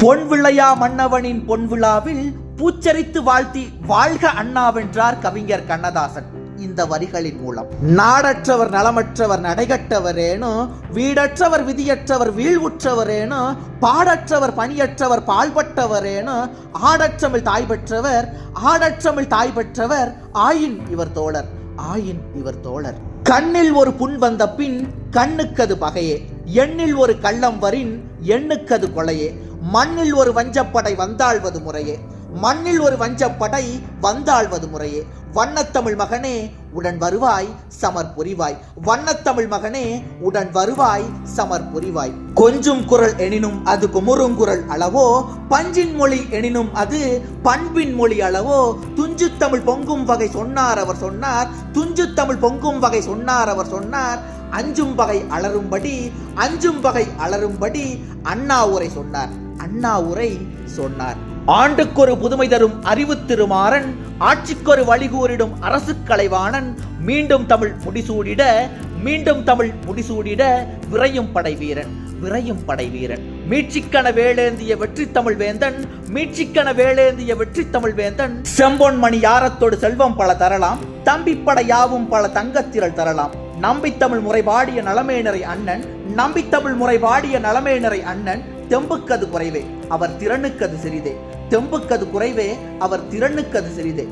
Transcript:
பொன் விளையா மன்னவனின் பொன் விழாவில் பூச்சரித்து வாழ்த்தி வாழ்க அண்ணாவென்றார் கவிஞர் கண்ணதாசன். இந்த வரிகளின் மூலம். நாடற்றவர் நலமற்றவர் நடைகட்டவரேனோ வீடற்றவர் விதியற்றவர் வீழ்வுற்றவரேனோ பாடற்றவர் பணியற்றவர் பால்பட்டவரேனோ ஆடற்றமிழ் தாய் பெற்றவர் ஆடற்றமிழ் தாய் பெற்றவர் ஆயின் இவர் தோழர் ஆயின் இவர் தோழர். கண்ணில் ஒரு புண் வந்த பின் கண்ணுக்கது பகையே எண்ணில் ஒரு கள்ளம் வரின் எண்ணுக்கது கொலையே மண்ணில் ஒரு வஞ்சப்படை வந்தாழ்வது முறையே. மண்ணில் ஒரு வஞ்சப்படை வந்தாழ்வது முறையே. வண்ணத்தமிழ் மகனே உடன் வருவாய் சமர் புரிவாய். வண்ணத்தமிழ் மகனே உடன் வருவாய் சமர் புரிவாய். கொஞ்சும் குரல் எனினும் அது குமுறுங்குரல் அளவோ? பஞ்சின் மொழி எனினும் அது பண்பின் மொழி அளவோ? துஞ்சு தமிழ் பொங்கும் வகை சொன்னார் அவர் சொன்னார். துஞ்சு தமிழ் பொங்கும் வகை சொன்னார் அவர் சொன்னார். அஞ்சும் வகை அலரும்படி அஞ்சும் வகை அலரும்படி அண்ணா உரை சொன்னார். அண்ணா உரை சொன்னார். ஆண்டுக்கொரு புதுமை தரும் அறிவு திருமாறன் ஆட்சிக்கொரு வழிகூறிடும் அரசு கலைவாணன் மீண்டும் தமிழ் முடிசூடிட மீண்டும் தமிழ் முடிசூடிட விரையும் படை வீரன் விரையும் படை வீரன். மீட்சிக்கன வேளேந்திய வெற்றி தமிழ் வேந்தன் மீட்சிக்கன வேளேந்திய வெற்றி தமிழ் வேந்தன். செம்பொன் மணி யாரத்தோடு செல்வம் பல தரலாம் தம்பிப்படை யாவும் பல தங்கத்திரள் தரலாம். நம்பித்தமிழ் முறைபாடிய நலமேனரை அண்ணன் நம்பித்தமிழ் முறைபாடிய நலமேனரை அண்ணன் தெம்புக்கது குறைவே. அவர் திறனுக்கது சிறிதே. தெம்புக்கது குறைவே அவர் திறனுக்கது சிறிதே.